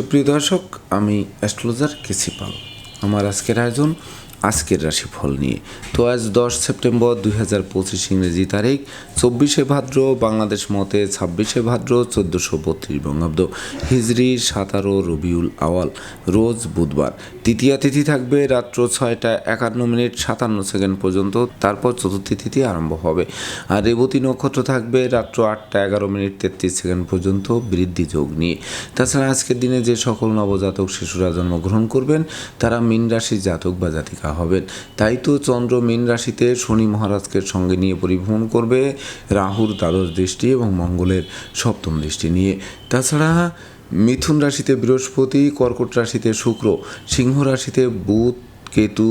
সুপ্রিয় দর্শক, আমি অ্যাস্ট্রোলজার কেসি পাল। আমার আজকের আয়োজন, আজকের রাশিফল নিয়ে। তো আজ দশ সেপ্টেম্বর দুই হাজার পঁচিশ ইংরেজি তারিখ, চব্বিশে ভাদ্র, বাংলাদেশ মতে ছাব্বিশে ভাদ্র, চোদ্দোশো বত্রিশ বঙ্গাব্দ। হিজড়ি সাতারো, রবিউল আওয়াল, রোজ বুধবার। তৃতীয়া তিথি থাকবে রাত্র ছয়টা একান্ন মিনিট সাতান্ন সেকেন্ড পর্যন্ত, তারপর চতুর্থী তিথি আরম্ভ হবে। আর রেবতী নক্ষত্র থাকবে রাত্র আটটা এগারো মিনিট তেত্রিশ সেকেন্ড পর্যন্ত বৃদ্ধি যোগ নিয়ে। তাছাড়া আজকের দিনে যে সকল নবজাতক শিশুরা জন্মগ্রহণ করবেন, তারা মীন রাশির জাতক বা জাতিকা হবেন। তাই তো চন্দ্র মীন রাশিতে শনি মহারাজকে সঙ্গে নিয়ে পরিভ্রমণ করবে, রাহুর দ্বাদশ দৃষ্টি এবং মঙ্গলের সপ্তম দৃষ্টি নিয়ে। তাছাড়া মিথুন রাশিতে বৃহস্পতি কর্কট রাশিতে শুক্র সিংহ রাশিতে বুধ কেতু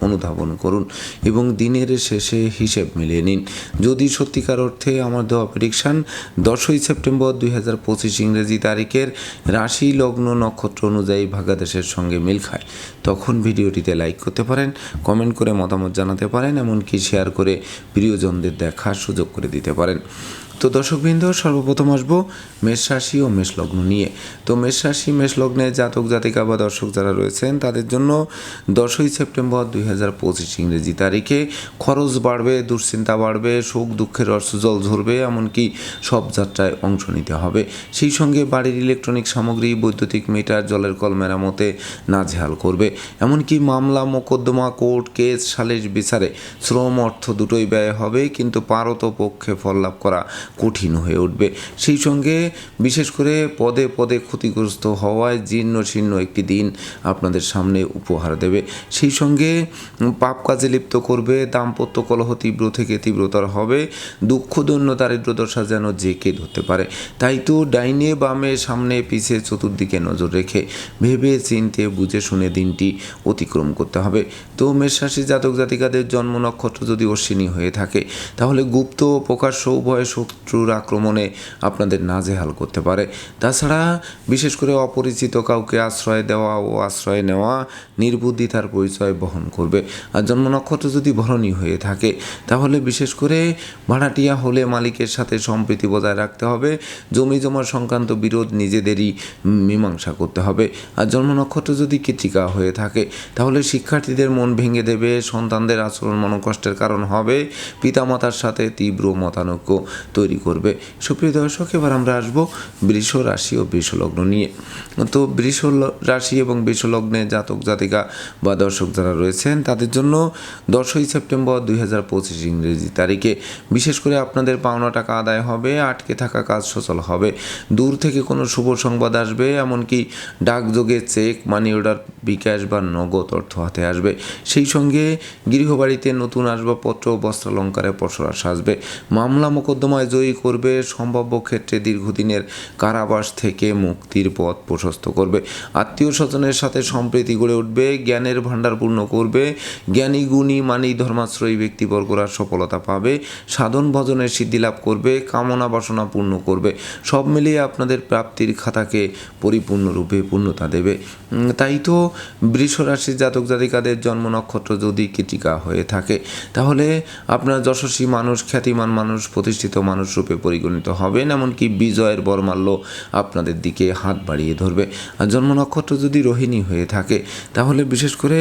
অনুধাবন করুন এবং দিনের শেষে হিসেব মিলিয়ে নিন। যদি সত্যিকার অর্থে আমার দেওয়া প্রেডিকশান দশই সেপ্টেম্বর দুই হাজার পঁচিশ ইংরেজি তারিখের রাশি লগ্ন নক্ষত্র অনুযায়ী ভাগাদেশের সঙ্গে মিল খায়। তখন ভিডিওটিতে লাইক করতে পারেন কমেন্ট করে মতামত জানাতে পারেন, এমনকি শেয়ার করে প্রিয়জনদের দেখার সুযোগ করে দিতে পারেন। তো দর্শকবৃন্দ, সর্বপ্রথম আসব মেষ রাশি ও মেষ লগ্ন নিয়ে। তো মেষ রাশি, মেষ লগ্নে জাতক, জাতিকা বা দর্শক যারা রয়েছেন, তাদের জন্য দশই সেপ্টেম্বর দুই হাজার পঁচিশ ইংরেজি তারিখে খরচ বাড়বে, দুশ্চিন্তা বাড়বে, সুখ, দুঃখের জল ঝরবে, এমনকি সব যাত্রায় অংশ নিতে হবে। সেই সঙ্গে বাড়ির ইলেকট্রনিক সামগ্রী, বৈদ্যুতিক মিটার, জলের কল মেরামতে নাজেহাল করবে। এমনকি মামলা, মোকদ্দমা, কোর্ট কেস, সালিশ বিচারে শ্রম অর্থ দুটোই ব্যয় হবে, কিন্তু পারত পক্ষে ফল লাভ করা কঠিন হয়ে উঠবে। সেই সঙ্গে বিশেষ করে পদে পদে ক্ষতিগ্রস্ত হওয়ায় জীর্ণ শীর্ণ একটি দিন আপনাদের সামনে উপহার দেবে। সেই সঙ্গে পাপ কাজে লিপ্ত করবে, দাম্পত্য কলহ তীব্র থেকে তীব্রতর হবে, দুঃখ, দৈন্য, দারিদ্র দশা যেন জেকে ধরতে পারে। তাই তো ডাইনে বামে সামনে পিছে চতুর্দিকে নজর রেখে ভেবে চিনতে বুঝে শুনে দিনটি অতিক্রম করতে হবে। তো মেষরাশি জাতক জাতিকাদের জন্ম নক্ষত্র যদি অশ্বিনী হয়ে থাকে, তাহলে গুপ্ত, প্রকাশ্য, উভয় শত্রুর আক্রমণে আপনাদের নাজেহাল করতে পারে। তাছাড়া বিশেষ করে অপরিচিত কাউকে আশ্রয় দেওয়া ও আশ্রয় নেওয়া নির্বুদ্ধিতার পরিচয় বহন করবে। আর জন্ম নক্ষত্র যদি ভরণী হয়ে থাকে, তাহলে বিশেষ করে ভাড়াটিয়া হলে মালিকের সাথে সম্প্রীতি বজায় রাখতে হবে। জমি জমা সংক্রান্ত বিরোধ নিজেদেরই মীমাংসা করতে হবে। আর জন্ম নক্ষত্র যদি কৃতিকা হয়ে থাকে, তাহলে শিক্ষার্থীদের মন ভেঙে দেবে, সন্তানদের আচরণ মনোকষ্টের কারণ হবে, পিতামাতার সাথে তীব্র মতানৈক্য তৈরি করবে। সুপ্রিয় দর্শক, এবার আমরা আসব বৃষ রাশি ও বৃষ লগ্ন নিয়ে। তো বৃষ রাশি এবং বৃষ লগ্নে জাতক, জাতিকা বা দর্শক যারা রয়েছেন, তাদের জন্য দশই সেপ্টেম্বর দুই হাজার পঁচিশ ইংরেজি তারিখে বিশেষ করে আপনাদের পাওনা টাকা আদায় হবে, আটকে থাকা কাজ সচল হবে। দূর থেকে কোনো শুভ সংবাদ আসবে, এমনকি ডাকযোগে চেক, মানি অর্ডার, বিকাশ বা নগদ অর্থ হাতে আসবে। সেই সঙ্গে গৃহবাড়িতে নতুন আসবাবপত্র, বস্ত্রালঙ্কারে পসরাস আসবে মামলা মোকদ্দমায় জয়ী করবে, সম্ভাব্য ক্ষেত্রে দীর্ঘদিনের কারাবাস থেকে মুক্তির পথ প্রশস্ত করবে। আত্মীয় স্বজনের সাথে সম্প্রীতি গড়ে উঠবে, জ্ঞানের ভাণ্ডার পূর্ণ করবে, জ্ঞানী, গুণী, মানি, ধর্মাশ্রয়ী ব্যক্তিবর্গরা সফলতা পাবে, সাধন ভজনের সিদ্ধি লাভ করবে, কামনা বাসনা পূর্ণ করবে। সব মিলিয়ে আপনাদের প্রাপ্তির খাতাকে পরিপূর্ণরূপে পূর্ণতা দেবে। তাই তো বৃষ রাশির জাতক জাতিকাদের জন্ম নক্ষত্র যদি কৃতিকা হয়ে থাকে, তাহলে আপনার যশস্বী মানুষ, খ্যাতিমান মানুষ, প্রতিষ্ঠিত মানুষ রূপে পরিগণিত হবেন এমনকি বিজয়ের বরমাল্য আপনাদের দিকে হাত বাড়িয়ে ধরবে। আর জন্ম নক্ষত্র যদি রোহিণী হয়ে থাকে, তাহলে বিশেষ করে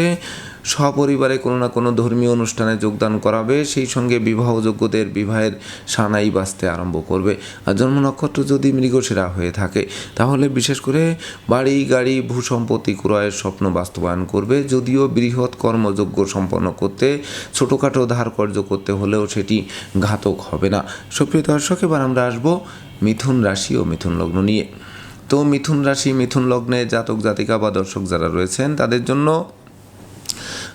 সপরিবারে কোনো না কোনো ধর্মীয় অনুষ্ঠানে যোগদান করাবে, সেই সঙ্গে বিবাহযোগ্যদের বিবাহের সানাই বাঁচতে আরম্ভ করবে। আর জন্ম নক্ষত্র যদি মৃগশিরা হয়ে থাকে, তাহলে বিশেষ করে বাড়ি, গাড়ি, ভূসম্পত্তি ক্রয়ের স্বপ্ন বাস্তবায়ন করবে। যদিও বৃহৎ কর্মযোগ্য সম্পন্ন করতে, ছোটোখাটো ধার কর্য করতে হলেও সেটি ঘাতক হবে না। সুপ্রিয় দর্শক, এবার আমরা আসব মিথুন রাশি ও মিথুন লগ্ন নিয়ে। তো মিথুন রাশি, মিথুন লগ্নে জাতক জাতিকা বা দর্শক যারা রয়েছেন, তাদের জন্য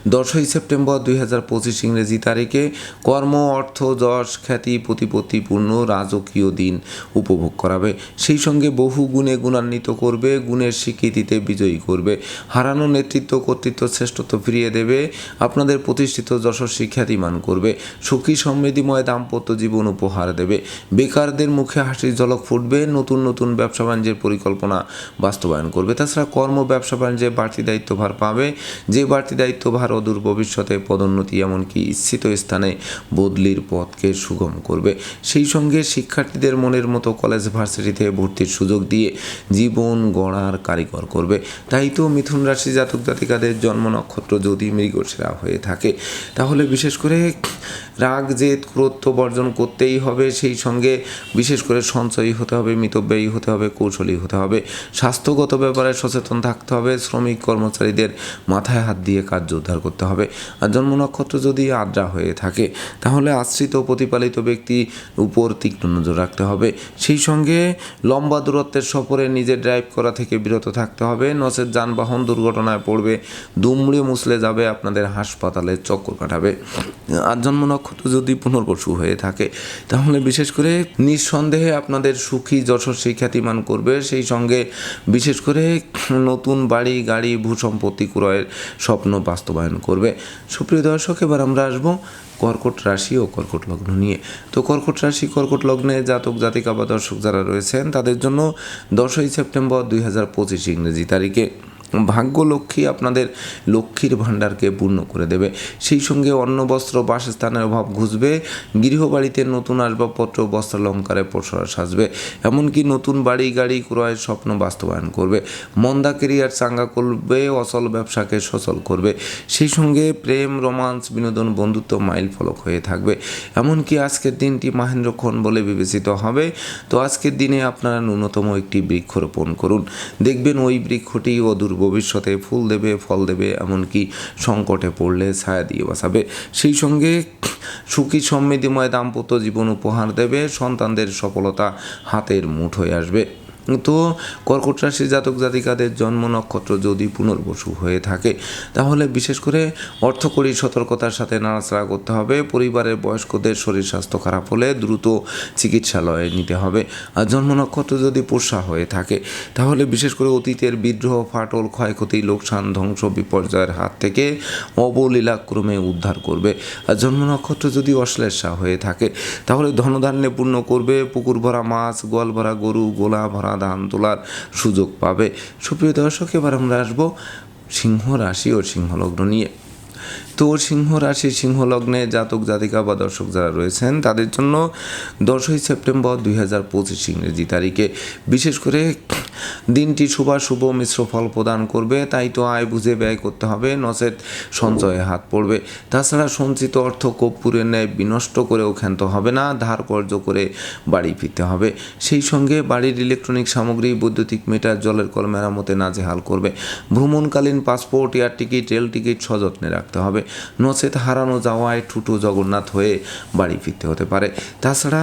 দশই সেপ্টেম্বর দুই হাজার পঁচিশ ইংরেজি তারিখে কর্ম, অর্থ, যশ, খ্যাতি প্রতিপত্তিপূর্ণ রাজকীয় দিন উপভোগ করাবে। সেই সঙ্গে বহু গুণে গুণান্বিত করবে, গুণের স্বীকৃতিতে বিজয়ী করবে। হারানো নেতৃত্ব, কর্তৃত্ব শ্রেষ্ঠত্ব ফিরিয়ে দেবে, আপনাদের প্রতিষ্ঠিত যশস্বী খ্যাতিমান করবে, সুখী সমৃদ্ধিময় দাম্পত্য জীবন উপহার দেবে। বেকারদের মুখে হাসির ঝলক ফুটবে, নতুন নতুন ব্যবসা বাণিজ্যের পরিকল্পনা বাস্তবায়ন করবে। তাছাড়া কর্ম, ব্যবসা বাণিজ্যে বাড়তি দায়িত্বভার পাবে, যে বাড়তি দায়িত্বভার অদূর ভবিষ্যতে পদোন্নতি এমনকি ইচ্ছিত স্থানে বদলির পথকে সুগম করবে। সেই সঙ্গে শিক্ষার্থীদের মনের মতো কলেজ ভার্সিটিতে ভর্তির সুযোগ দিয়ে জীবন গড়ার কারিগর করবে। তাই তো মিথুন রাশি জাতক জাতিকাদের জন্ম নক্ষত্র যদি মৃগশিরা হয়ে থাকে, তাহলে বিশেষ করে রাগ, জেদ, ক্রোধ বর্জন করতেই হবে। সেই সঙ্গে বিশেষ করে সঞ্চয়ী হতে হবে, মিতব্যয়ী হতে হবে, কৌশলী হতে হবে। স্বাস্থ্যগত ব্যাপারে সচেতন থাকতে হবে। শ্রমিক কর্মচারীদের মাথায় হাত দিয়ে কার্য উদ্ধার করতে হবে। আর জন্ম নক্ষত্র যদি আদ্রা হয়ে থাকে, তাহলে আশ্রিত প্রতিপালিত ব্যক্তি উপর তীক্ষ্ণ নজর রাখতে হবে। সেই সঙ্গে লম্বা দূরত্বের সফরে নিজে ড্রাইভ করা থেকে বিরত থাকতে হবে। নচেত যানবাহন দুর্ঘটনায় পড়বে, দুমড়ে মুসলে যাবে, আপনাদের হাসপাতালে চক্কর কাটাবে। আর জন্ম নক্ষত্র যদি পুনর্বসু হয়ে থাকে, তাহলে বিশেষ করে নিঃসন্দেহে আপনাদের সুখী, যশস্বী খ্যাতিমান করবে। সেই সঙ্গে বিশেষ করে নতুন বাড়ি, গাড়ি, ভূসম্পত্তি ক্রয়ের স্বপ্ন বাস্তবায়ন করবে। সুপ্রিয় দর্শক, এবার আমরা আসব কর্কট রাশি ও কর্কট লগ্ন নিয়ে। তো কর্কট রাশি, কর্কট লগ্নে জাতক, জাতিকা বা দর্শক যারা রয়েছেন, তাদের জন্য দশই সেপ্টেম্বর দুই হাজার পঁচিশ ইংরেজি তারিখে ভাগ্য লক্ষ্মী আপনাদের লক্ষ্মীর ভাণ্ডারকে পূর্ণ করে দেবে। সেই সঙ্গে অন্ন, বস্ত্র, বাসস্থানের অভাব ঘুষবে। গৃহবাড়িতে নতুন আসবাবপত্র, বস্ত্রালঙ্কারে প্রসার সাজবে। এমনকি নতুন বাড়ি, গাড়ি ক্রয়ের স্বপ্ন বাস্তবায়ন করবে। মন্দা কেরিয়ার চাঙ্গা করবে অচল ব্যবসাকে সচল করবে। সেই সঙ্গে প্রেম, রোমান্স, বিনোদন, বন্ধুত্ব মাইল ফলক হয়ে থাকবে। এমনকি আজকের দিনটি মাহেন্দ্রক্ষণ বলে বিবেচিত হবে। তো আজকের দিনে আপনারা ন্যূনতম একটি বৃক্ষরোপণ করুন। দেখবেন ওই বৃক্ষটি অদূর ভবিষ্যতে ফুল দেবে, ফল দেবে, এমনকি সংকটে পড়লে ছায়া দিয়ে বাঁচাবে সেই সঙ্গে সুখী সমৃদ্ধিময় দাম্পত্য জীবন উপহার দেবে, সন্তানদের সফলতা হাতের মুঠোয় আসবে। তো কর্কট রাশি জাতক জাতিকাদের জন্ম নক্ষত্র যদি পুনর্বসু হয়ে থাকে, তাহলে বিশেষ করে অর্থকরী সতর্কতার সাথে নাড়াচাড়া করতে হবে। পরিবারের বয়স্কদের শরীর স্বাস্থ্য খারাপ হলে দ্রুত চিকিৎসালয়ে নিতে হবে। আর জন্ম নক্ষত্র যদি পোষা হয়ে থাকে, তাহলে বিশেষ করে অতীতের বিদ্রোহ, ফাটল, ক্ষয়ক্ষতি, লোকসান, ধ্বংস, বিপর্যয়ের হাত থেকে অবলীলাক্রমে উদ্ধার করবে। আর জন্ম নক্ষত্র যদি অশ্লেষা হয়ে থাকে, তাহলে ধনধান্যে পূর্ণ করবে। পুকুর ভরা মাছ, গোয়াল ভরা গরু, গোলা ভরা ধান তোলার সুযোগ পাবে। সুপ্রিয় দর্শক এবার আমরা আসব সিংহ রাশি ও সিংহলগ্ন নিয়ে। তো সিংহ রাশি সিংহ লগ্নে জাতক জাতিকা বা দর্শক যারা রয়েছেন, তাদের জন্য দশই সেপ্টেম্বর দুই হাজার পঁচিশ ইংরেজি তারিখে। বিশেষ করে দিনটি শুভাশুভ মিশ্র ফল প্রদান করবে, তাই তো আয় বুঝে ব্যয় করতে হবে, নচেত সঞ্চয়ে হাত পড়বে। তাছাড়া সঞ্চিত অর্থ কর্পূরের ন্যায় বিনষ্ট করেও ক্ষান্ত হবে না, ধার কর্য করে বাড়ি ফিরতে হবে। সেই সঙ্গে বাড়ির ইলেকট্রনিক সামগ্রী, বৈদ্যুতিক মিটার, জলের কল মেরামতে নাজেহাল করবে। ভ্রমণকালীন passport, air ticket, rail ticket সযত্নে রাখতে হবে। নচেত হারানো যাওয়ায় ঠুটু জগন্নাথ হয়ে বাড়ি ফিরতে হতে পারে। তাছাড়া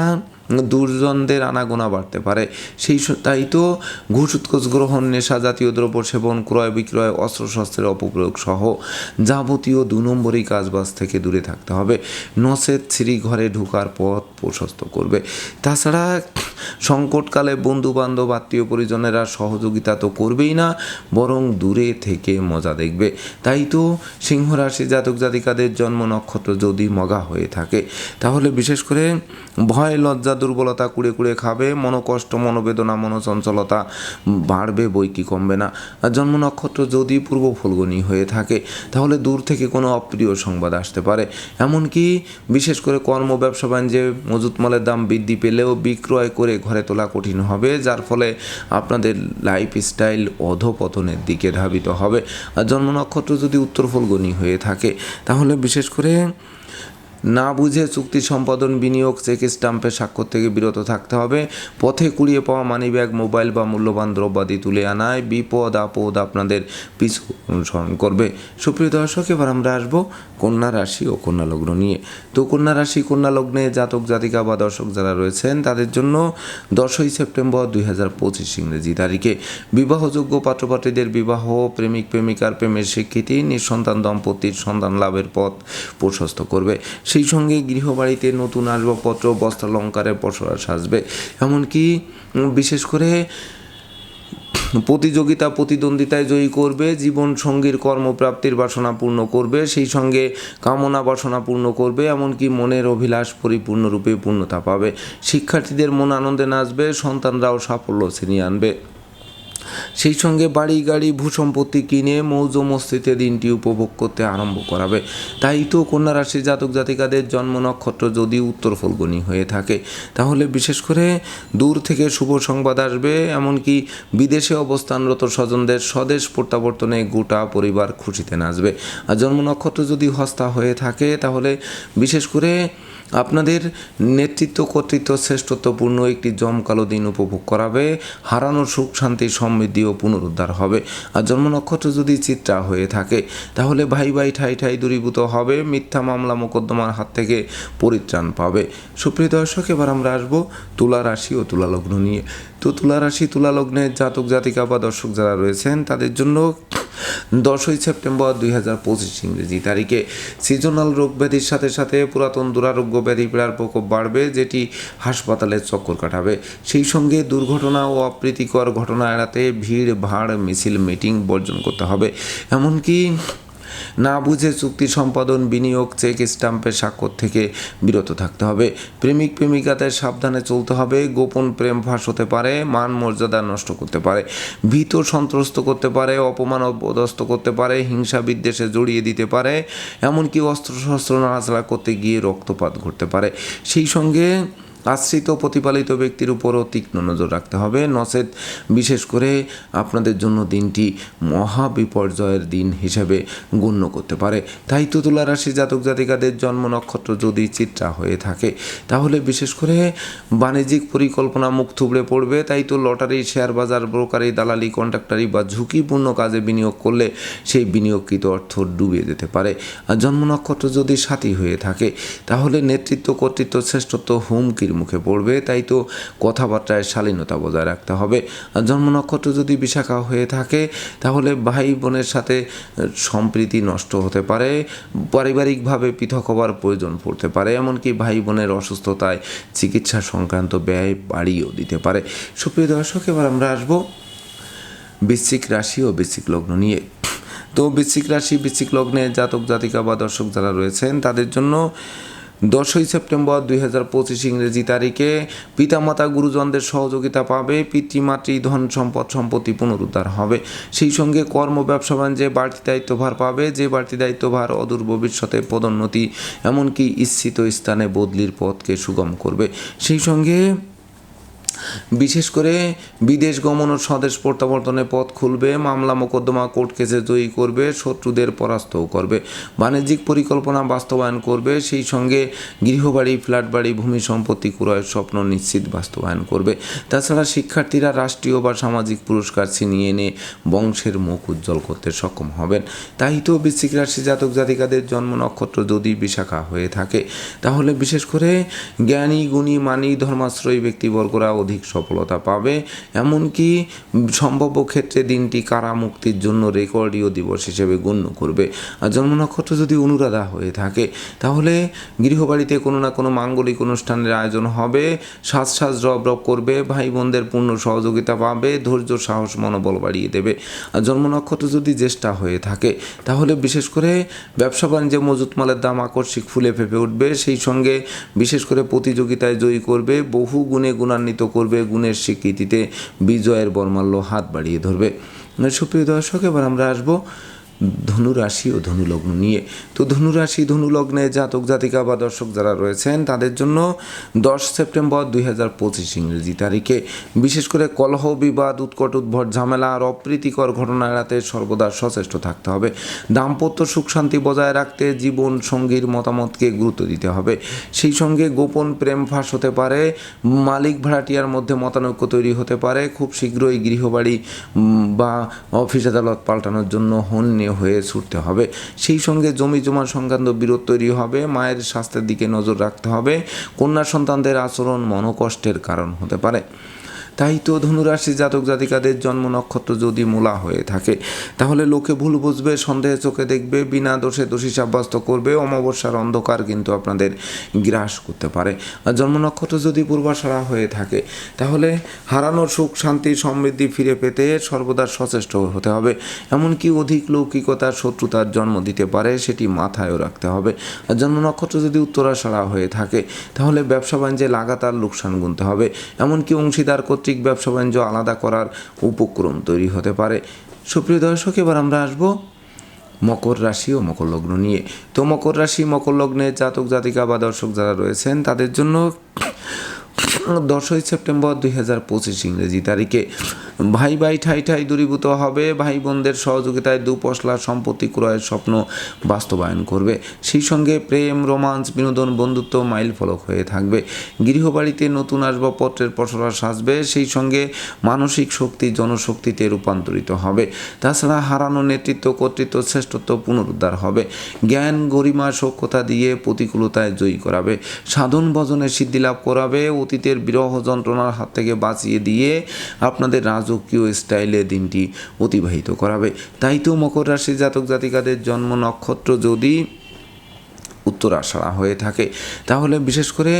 দুর্জনদের আনাগোনা বাড়তে পারে। সেই তাই তো ঘুষ উৎকোচ গ্রহণ, নেশা জাতীয় দ্রব্য সেবন, ক্রয় বিক্রয়, অস্ত্রশস্ত্রের অপপ্রয়োগ সহ যাবতীয় দু নম্বরই কাজবাজ থেকে দূরে থাকতে হবে। নচেত শ্রী ঘরে ঢোকার পথ প্রশস্ত করবে। তাছাড়া সংকটকালে বন্ধু বান্ধব আত্মীয় পরিজনেরা সহযোগিতা তো করবেই না, বরং দূরে থেকে মজা দেখবে। তাই তো সিংহ রাশি জাতক জাতিকাদের জন্ম নক্ষত্র যদি মগা হয়ে থাকে, তাহলে বিশেষ করে ভয়, লজ্জা দুর্বলতা কুড়ে কুড়ে খাবে, মনোকষ্ট, মনোবেদনা, মনোচঞ্চলতা বাড়বে বই কি কমবে না। আর জন্ম নক্ষত্র যদি পূর্ব ফলগনি হয়ে থাকে, তাহলে দূর থেকে কোনো অপ্রিয় সংবাদ আসতে পারে। এমনকি বিশেষ করে কর্ম, ব্যবসা বাণিজ্যে মজুত মালের দাম বৃদ্ধি পেলেও বিক্রয় করে ঘরে তোলা কঠিন হবে, যার ফলে আপনাদের লাইফ স্টাইল অধপতনের দিকে ধাবিত হবে। আর জন্ম নক্ষত্র যদি উত্তর ফলগনি হয়ে থাকে, তাহলে বিশেষ করে না বুঝে চুক্তি সম্পাদন, বিনিয়োগ, চেক স্টাম্পে স্বাক্ষর থেকে বিরত থাকতে হবে। পথে কুড়িয়ে পাওয়া মানিব্যাগ, মোবাইল বা মূল্যবান দ্রব্যাদি তুলে আনায় বিপদ আপদ আপনাদের পিছু অনুসরণ করবে। সুপ্রিয় দর্শক, এবার আমরা আসব কন্যা রাশি ও কন্যা লগ্ন নিয়ে। তো কন্যা রাশি, কন্যা লগ্নে জাতক, জাতিকা বা দর্শক যারা রয়েছেন, তাদের জন্য দশই সেপ্টেম্বর দুই হাজার পঁচিশ ইংরেজি তারিখে বিবাহযোগ্য পাত্রপাত্রীদের বিবাহ, প্রেমিক, প্রেমিকার প্রেমের স্বীকৃতি, নিঃসন্তান, দম্পতির সন্তান লাভের পথ প্রশস্ত করবে। সেই সঙ্গে গৃহবাড়িতে নতুন আসবাবপত্র বস্ত্রালঙ্কারের পসরা সাজবে। এমনকি বিশেষ করে প্রতিযোগিতা, প্রতিদ্বন্দ্বিতায় জয়ী করবে, জীবন সঙ্গীর কর্মপ্রাপ্তির বাসনা পূর্ণ করবে, সেই সঙ্গে কামনা বাসনা পূর্ণ করবে, এমনকি মনের অভিলাষ পরিপূর্ণরূপে পূর্ণতা পাবে। শিক্ষার্থীদের মন আনন্দে নাচবে, সন্তানরাও সাফল্য ছিনিয়ে আনবে। সেই সঙ্গে বাড়ি গাড়ি ভূসম্পত্তি কিনে মৌজ মস্তিতে দিনটি উপভোগ করতে আরম্ভ করাবে। তাই তো কন্যা রাশি জাতক জাতিকাদের জন্ম নক্ষত্র যদি উত্তর ফলগুনি হয়ে থাকে, তাহলে বিশেষ করে দূর থেকে শুভ সংবাদ আসবে। এমনকি বিদেশে অবস্থানরত স্বজনদের স্বদেশ প্রত্যাবর্তনে গোটা পরিবার খুশিতে নাচবে। আর জন্ম নক্ষত্র যদি হস্তা হয়ে থাকে, তাহলে বিশেষ করে আপনাদের নেতৃত্ব কর্তৃত্ব শ্রেষ্ঠত্বপূর্ণ একটি জমকালো দিন উপভোগ করাবে হারানো সুখ, শান্তি, সমৃদ্ধি ও পুনরুদ্ধার হবে। আর জন্ম নক্ষত্র যদি চিত্রা হয়ে থাকে, তাহলে ভাই ভাই ঠাই ঠাই দূরীভূত হবে, মিথ্যা মামলা মোকদ্দমার হাত থেকে পরিত্রাণ পাবে। সুপ্রিয় দর্শক, এবার আমরা আসব তুলা রাশি ও তুলা লগ্ন নিয়ে। তো তুলা রাশি, তুলা লগ্নের জাতক জাতিকা বা দর্শক যারা রয়েছেন, তাদের জন্য দশই সেপ্টেম্বর দুই হাজার পঁচিশ ইংরেজি তারিখে। সিজনাল রোগ ব্যাধির সাথে সাথে পুরাতন দুরারোগ্য ব্যাধি পীড়ার প্রকোপ বাড়বে, যেটি হাসপাতালের চক্কর কাটাবে। সেই সঙ্গে দুর্ঘটনা ও অপ্রীতিকর ঘটনা এড়াতে ভিড়, ভাড়, মিছিল, মিটিং বর্জন করতে হবে। এমনকি না বুঝে চুক্তি সম্পাদন, বিনিয়োগ, চেক স্টাম্পের স্বাক্ষর থেকে বিরত থাকতে হবে। প্রেমিক, প্রেমিকাদের সাবধানে চলতে হবে। গোপন প্রেম ফাঁস হতে পারে, মান মর্যাদা নষ্ট করতে পারে। ভীত সন্ত্রস্ত করতে পারে, অপমান অপদস্থ করতে পারে, হিংসা বিদ্বেষে জড়িয়ে দিতে পারে, এমনকি অস্ত্রশস্ত্র নাড়াচাড়া করতে গিয়ে রক্তপাত ঘটতে পারে। সেই সঙ্গে আশ্রিত প্রতিপালিত ব্যক্তির উপরও তীক্ষ্ণ নজর রাখতে হবে। নচেত বিশেষ করে আপনাদের জন্য দিনটি মহা বিপর্যয়ের দিন হিসেবে গণ্য করতে পারে। তাই তো তুলা রাশি জাতক জাতিকাদের জন্ম নক্ষত্র যদি চিত্রা হয়ে থাকে, তাহলে বিশেষ করে বাণিজ্যিক পরিকল্পনা মুখ থুবড়ে পড়বে। তাই তো লটারি, শেয়ার বাজার ব্রোকারি দালালি, কন্ট্রাক্টারি বা ঝুঁকিপূর্ণ কাজে বিনিয়োগ করলে সেই বিনিয়োগকৃত অর্থ ডুবে যেতে পারে। আর জন্ম নক্ষত্র যদি সাথী হয়ে থাকে, তাহলে নেতৃত্ব, কর্তৃত্ব, শ্রেষ্ঠত্ব, হুমকির মুখে পড়বে, তাই তো কথাবার্তায় শালীনতা বজায় রাখতে হবে। জন্ম নক্ষত্র যদি বিশাখা হয়ে থাকে, তাহলে ভাই বোনের সাথে সম্প্রীতি নষ্ট হতে পারে, পারিবারিকভাবে পৃথক হবার প্রয়োজন পড়তে পারে, এমনকি ভাই বোনের অসুস্থতায় চিকিৎসা সংক্রান্ত ব্যয় বাড়িয়েও দিতে পারে। সুপ্রিয় দর্শক, এবার আমরা আসব বৃশ্চিক রাশি ও বৃশ্চিক লগ্ন নিয়ে। তো বৃশ্চিক রাশি, বৃশ্চিক লগ্নে জাতক জাতিকা বা দর্শক যারা রয়েছেন, তাদের জন্য দশই সেপ্টেম্বর দুই হাজার পঁচিশ ইংরেজি তারিখে পিতামাতা গুরুজনদের সহযোগিতা পাবে, পিতৃমাতৃ ধন সম্পদ সম্পত্তি পুনরুদ্ধার হবে। সেই সঙ্গে কর্ম, ব্যবসা, বাণিজ্যে বাড়তি দায়িত্বভার পাবে, যে বাড়তি দায়িত্বভার অদূর ভবিষ্যতে পদোন্নতি, এমনকি ইচ্ছিত স্থানে বদলির পথকে সুগম করবে। সেই সঙ্গে বিশেষ করে বিদেশ গমন ও স্বদেশ প্রত্যাবর্তনে পথ খুলবে, মামলা মোকদ্দমা, কোর্ট কেসে জয়ী করবে, শত্রুদের পরাস্তও করবে, বাণিজ্যিক পরিকল্পনা বাস্তবায়ন করবে, সেই সঙ্গে গৃহবাড়ি ফ্ল্যাট বাড়ি ভূমি সম্পত্তি ক্রয়ের স্বপ্ন নিশ্চিত বাস্তবায়ন করবে। তাছাড়া শিক্ষার্থীরা রাষ্ট্রীয় বা সামাজিক পুরস্কার ছিনিয়ে এনে বংশের মুখ উজ্জ্বল করতে সক্ষম হবেন। তাই তো বৃশ্চিক রাশি জাতক জাতিকাদের জন্ম নক্ষত্র যদি বিশাখা হয়ে থাকে, তাহলে বিশেষ করে জ্ঞানী, গুণী, মানি, ধর্মাশ্রয়ী ব্যক্তিবর্গরা অধিক সফলতা পাবে। এমনকি সম্ভাব্য ক্ষেত্রে দিনটি কারামুক্তির জন্য রেকর্ডীয় দিবস হিসেবে গণ্য করবে। আর জন্ম নক্ষত্র যদি অনুরাধা হয়ে থাকে, তাহলে গৃহবাড়িতে কোনো না কোনো মাঙ্গলিক অনুষ্ঠানের আয়োজন হবে। সাজ সাজ রব রব করবে ভাই বোনদের পূর্ণ সহযোগিতা পাবে, ধৈর্য, সাহস, মনোবল বাড়িয়ে দেবে। আর জন্ম নক্ষত্র যদি জ্যেষ্ঠা হয়ে থাকে, তাহলে বিশেষ করে ব্যবসা বাণিজ্যে, মজুত মালের দাম আকস্মিক ফুলে ফেপে উঠবে। সেই সঙ্গে বিশেষ করে প্রতিযোগিতায় জয়ী করবে, বহু গুণে গুণান্বিত করবে গুণের স্বীকৃতিতে বিজয়ের বর্মাল্য হাত বাড়িয়ে ধরবে। সুপ্রিয় দর্শক এবার আমরা আসব ধনুরাশি ও ধনুলগ্ন নিয়ে। তো ধনুরাশি, ধনুলগ্নে জাতক, জাতিকা বা দর্শক যারা রয়েছেন, তাদের জন্য দশ সেপ্টেম্বর দুই হাজার পঁচিশ ইংরেজি তারিখে। বিশেষ করে কলহ, বিবাদ, উৎকট, উদ্ভট, ঝামেলা আর অপ্রীতিকর ঘটনা এড়াতে সর্বদা সচেষ্ট থাকতে হবে। দাম্পত্য সুখ শান্তি বজায় রাখতে জীবন সঙ্গীর মতামতকে গুরুত্ব দিতে হবে। সেই সঙ্গে গোপন প্রেম ফাঁস হতে পারে, মালিক ভাড়াটিয়ার মধ্যে মতানৈক্য তৈরি হতে পারে। খুব শীঘ্রই গৃহবাড়ি বা অফিস আদালত পাল্টানোর জন্য হন্যে হয়ে ছুটতে হবে। সেই সঙ্গে জমি জমা সংক্রান্ত বিরোধ তৈরি হবে, মায়ের স্বাস্থ্যের দিকে নজর রাখতে হবে। কন্যা সন্তানদের আচরণ মনোকষ্টের কারণ হতে পারে। তাই তো ধনুরাশি জাতক জাতিকাদের জন্ম নক্ষত্র যদি মূলা হয়ে থাকে, তাহলে লোকে ভুল বুঝবে, সন্দেহে চোখে দেখবে, বিনা দোষে দোষী সাব্যস্ত করবে, অমাবস্যার অন্ধকার কিন্তু আপনাদের গ্রাস করতে পারে। আর জন্ম নক্ষত্র যদি পূর্বাশারা হয়ে থাকে, তাহলে হারানোর সুখ, শান্তি, সমৃদ্ধি ফিরে পেতে সর্বদা সচেষ্ট হতে হবে। এমনকি অধিক লৌকিকতার শত্রুতার জন্ম দিতে পারে, সেটি মাথায়ও রাখতে হবে। আর জন্ম নক্ষত্র যদি উত্তরাশারা হয়ে থাকে, তাহলে ব্যবসা বাণিজ্যে লাগাতার লোকসান গুনতে হবে। এমনকি অংশীদার কর্তৃক ব্যবসা বাণিজ্য আলাদা করার উপক্রম তৈরি হতে পারে। সুপ্রিয় দর্শক, এবার আমরা আসব মকর রাশি ও মকর লগ্ন নিয়ে। তো মকর রাশি, মকর লগ্নে জাতক, জাতিকা বা দর্শক যারা রয়েছেন, তাদের জন্য দশই সেপ্টেম্বর দুই হাজার পঁচিশ ইংরেজি তারিখে ভাই ভাই ঠাই ঠাই দূরীভূত হবে। ভাই বোনদের সহযোগিতায় দু পশলা সম্পত্তি ক্রয়ের স্বপ্ন বাস্তবায়ন করবে। সেই সঙ্গে প্রেম, রোমান্স, বিনোদন, বন্ধুত্ব মাইল ফলক হয়ে থাকবে। গৃহবাড়িতে নতুন আসবাবপত্রের পসরা সাজবে। সেই সঙ্গে মানসিক শক্তি জনশক্তিতে রূপান্তরিত হবে। তাছাড়া হারানো নেতৃত্ব, কর্তৃত্ব, শ্রেষ্ঠত্ব পুনরুদ্ধার হবে। জ্ঞান, গরিমা সক্ষতা দিয়ে প্রতিকূলতায় জয়ী করাবে। সাধন ভজনে সিদ্ধি লাভ করাবে। অতীতের বিরহ যন্ত্রণার হাত থেকে বাঁচিয়ে দিয়ে আপনাদের রাজকীয় স্টাইলে দিনটি অতিবাহিত করাবে। তাই তো মকর রাশি জাতক জাতিকাদের জন্ম নক্ষত্র যদি উত্তরাশাড়া হয়ে থাকে। তাহলে বিশেষ করে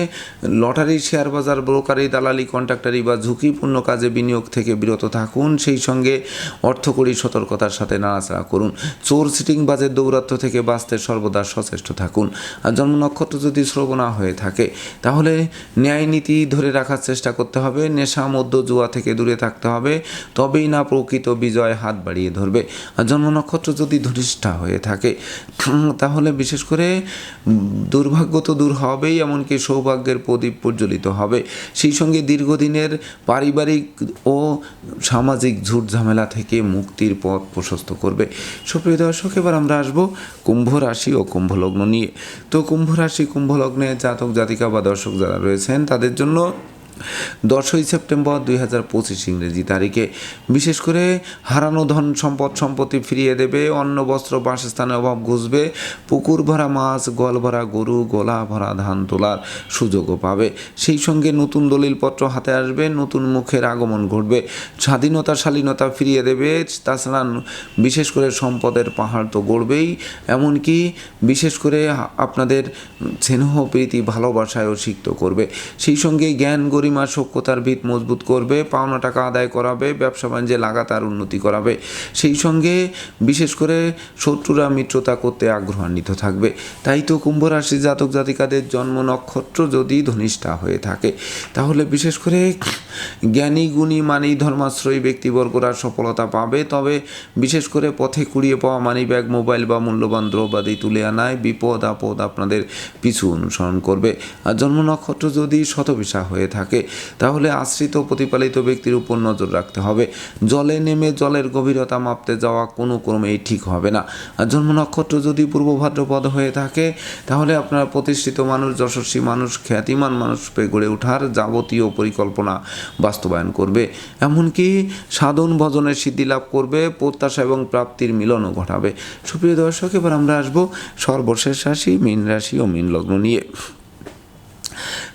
লটারি, শেয়ার বাজার, ব্রোকারি, দালালি, কন্ট্রাক্টারি বা ঝুঁকিপূর্ণ কাজে বিনিয়োগ থেকে বিরত থাকুন। সেই সঙ্গে অর্থকরী সতর্কতার সাথে নাড়াচাড়া করুন। চোর সিটিং বাজের দৌরাত্ম থেকে বাঁচতে সর্বদা সচেষ্ট থাকুন। আর জন্ম নক্ষত্র যদি শ্রবণা হয়ে থাকে, তাহলে ন্যায় নীতি ধরে রাখার চেষ্টা করতে হবে। নেশা মধ্য জুয়া থেকে দূরে থাকতে হবে। তবেই না প্রকৃত বিজয় হাত বাড়িয়ে ধরবে। আর জন্ম নক্ষত্র যদি ধনিষ্ঠা হয়ে থাকে, তাহলে বিশেষ করে দুর্ভাগ্য তো দূর হবেই, এমনকি সৌভাগ্যের প্রদীপ প্রজ্বলিত হবে। সেই সঙ্গে দীর্ঘদিনের পারিবারিক ও সামাজিক ঝুট ঝামেলা থেকে মুক্তির পথ প্রশস্ত করবে। সুপ্রিয় দর্শক, এবার আমরা আসব কুম্ভ রাশি ও কুম্ভ লগ্ন নিয়ে। তো কুম্ভ রাশি, কুম্ভ লগ্নে জাতক জাতিকা বা দর্শক যারা রয়েছেন, তাদের জন্য দশই সেপ্টেম্বর দুই হাজার পঁচিশ ইংরেজি তারিখে। বিশেষ করে হারানো ধন সম্পদ সম্পত্তি ফিরিয়ে দেবে, অন্ন, বস্ত্র, বাসস্থানের অভাব ঘুষবে, পুকুর ভরা মাছ গল ভরা গরু, গোলা ভরা ধান তোলার সুযোগও পাবে। সেই সঙ্গে নতুন দলিলপত্র হাতে আসবে, নতুন মুখের আগমন ঘটবে, স্বাধীনতা, শালীনতা ফিরিয়ে দেবে, তাছাড়া বিশেষ করে সম্পদের পাহাড় তো গড়বেই। এমনকি বিশেষ করে আপনাদের স্নেহ, প্রীতি, ভালোবাসায়ও সিক্ত করবে। সেই সঙ্গে জ্ঞান গরিমা সক্ষতার ভিত মজবুত করবে, পাওনা টাকা আদায় করাবে, ব্যবসা বাণিজ্যে লাগাতার উন্নতি করাবে। সেই সঙ্গে বিশেষ করে শত্রুরা মিত্রতা করতে আগ্রহান্বিত থাকবে। তাই তো কুম্ভ রাশি জাতক জাতিকাদের জন্ম নক্ষত্র যদি ধনিষ্ঠা হয়ে থাকে, তাহলে বিশেষ করে জ্ঞানী, গুণী মানি ধর্মাশ্রয়ী ব্যক্তিবর্গরা সফলতা পাবে। তবে বিশেষ করে পথে কুড়িয়ে পাওয়া মানি ব্যাগ মোবাইল বা মূল্যবান দ্রব্যাদি তুলে আনায় বিপদ আপদ আপনাদের পিছু অনুসরণ করবে। আর জন্ম নক্ষত্র যদি শতবিশা হয়ে থাকে তাহলে আশ্রিত প্রতিপালিত ব্যক্তির উপর নজর রাখতে হবে। জলে নেমে জলের গভীরতা মাপতে যাওয়া কোনো ক্রমেই ঠিক হবে না। জন্ম নক্ষত্র যদি পূর্ব ভাদ্রপদ হয়ে থাকে, তাহলে আপনারা প্রতিষ্ঠিত মানুষ, যশস্বী মানুষ, খ্যাতিমান মানুষ গড়ে ওঠার যাবতীয় পরিকল্পনা বাস্তবায়ন করবে। এমনকি সাধন ভজনের সিদ্ধি লাভ করবে, প্রত্যাশা এবং প্রাপ্তির মিলনও ঘটাবে। সুপ্রিয় দর্শক, এবার আমরা আসব সর্বশেষ রাশি, মীন রাশি ও মীন লগ্ন নিয়ে।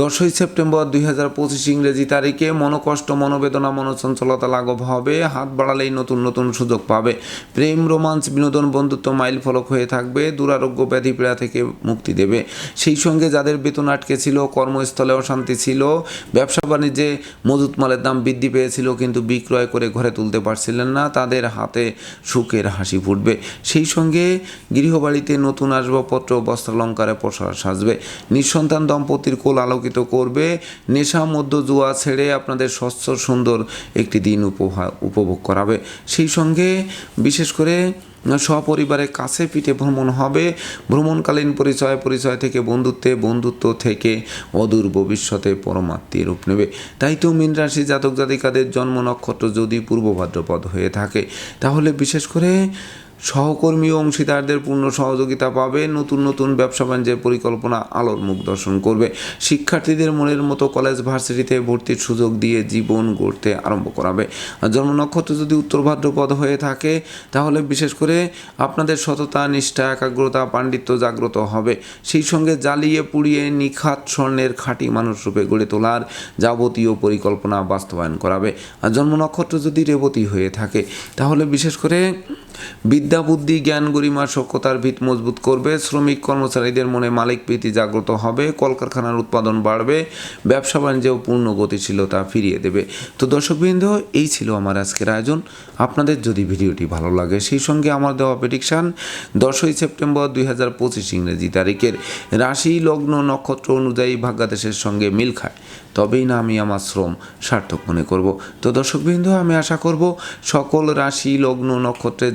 দশই সেপ্টেম্বর দুই হাজার পঁচিশ ইংরেজি তারিখে মনোকষ্ট, মনোবেদনা, মনোচঞ্চলতা লাঘব হবে। হাত বাড়ালেই নতুন নতুন সুযোগ পাবে। প্রেম, রোমান্স, বিনোদন, বন্ধুত্ব মাইল ফলক হয়ে থাকবে। দুরারোগ্য ব্যাধি পীড়া থেকে মুক্তি দেবে। সেই সঙ্গে যাদের বেতন আটকে ছিল, কর্মস্থলে অশান্তি ছিল, ব্যবসা বাণিজ্যে মজুত মালের দাম বৃদ্ধি পেয়েছিল, কিন্তু বিক্রয় করে ঘরে তুলতে পারছিলেন না। তাদের হাতে সুখের হাসি ফুটবে। সেই সঙ্গে গৃহবাড়িতে নতুন আসবাবপত্র, বস্ত্রালঙ্কারে প্রসার সাজবে। নিঃসন্তান দম্পতির কোল আলোকিত আলোকিত করবে। নেশা মধ্য জুয়া ছেড়ে আপনাদের স্বচ্ছ, সুন্দর একটি দিন উপভোগ করাবে। সেই সঙ্গে বিশেষ করে সপরিবারের কাছে পিঠে ভ্রমণ হবে। ভ্রমণকালীন পরিচয় পরিচয় থেকে বন্ধুত্বে, বন্ধুত্ব থেকে অদূর ভবিষ্যতে পরমাত্মীয় রূপ নেবে। তাই তো মীন রাশি জাতক জাতিকাদের জন্ম নক্ষত্র যদি পূর্ব ভাদ্রপদ হয়ে থাকে, তাহলে বিশেষ করে সহকর্মী অংশীদারদের পূর্ণ সহযোগিতা পাবে, নতুন নতুন ব্যবসা বাণিজ্যের পরিকল্পনা আলোর মুখ দর্শন করবে। শিক্ষার্থীদের মনের মতো কলেজ ভার্সিটিতে ভর্তির সুযোগ দিয়ে জীবন গড়তে আরম্ভ করাবে। জন্ম নক্ষত্র যদি উত্তর ভাদ্রপদ হয়ে থাকে, তাহলে বিশেষ করে আপনাদের সততা, নিষ্ঠা, একাগ্রতা, পাণ্ডিত্য জাগ্রত হবে। সেই সঙ্গে জ্বালিয়ে পুড়িয়ে নিখাত স্বর্ণের খাঁটি মানুষ রূপে গড়ে তোলার যাবতীয় পরিকল্পনা বাস্তবায়ন করাবে। আর জন্ম নক্ষত্র যদি রেবতী হয়ে থাকে, তাহলে বিশেষ করে বিদ্যা, বুদ্ধি, জ্ঞান, গরিমা সক্ষতার ভিত মজবুত করবে। শ্রমিক, কর্মচারীদের মনে মালিক প্রীতি জাগ্রত হবে। কলকারখানার উৎপাদন বাড়বে। ব্যবসা বাণিজ্যেও পূর্ণ গতিশীলতা ফিরিয়ে দেবে। তো দর্শকবৃন্দ, এই ছিল আমার আজকের আয়োজন। আপনাদের যদি ভিডিওটি ভালো লাগে, সেই সঙ্গে আমার দেওয়া প্রেডিকশান দশই সেপ্টেম্বর দুই হাজার পঁচিশ ইংরেজি তারিখের রাশি, লগ্ন, নক্ষত্র অনুযায়ী ভাগ্যাদেশের সঙ্গে মিল খায়। তবেই না আমি আমার শ্রম সার্থক মনে করব। তো দর্শকবৃন্দ, আমি আশা করব সকল রাশি, লগ্ন, নক্ষত্রের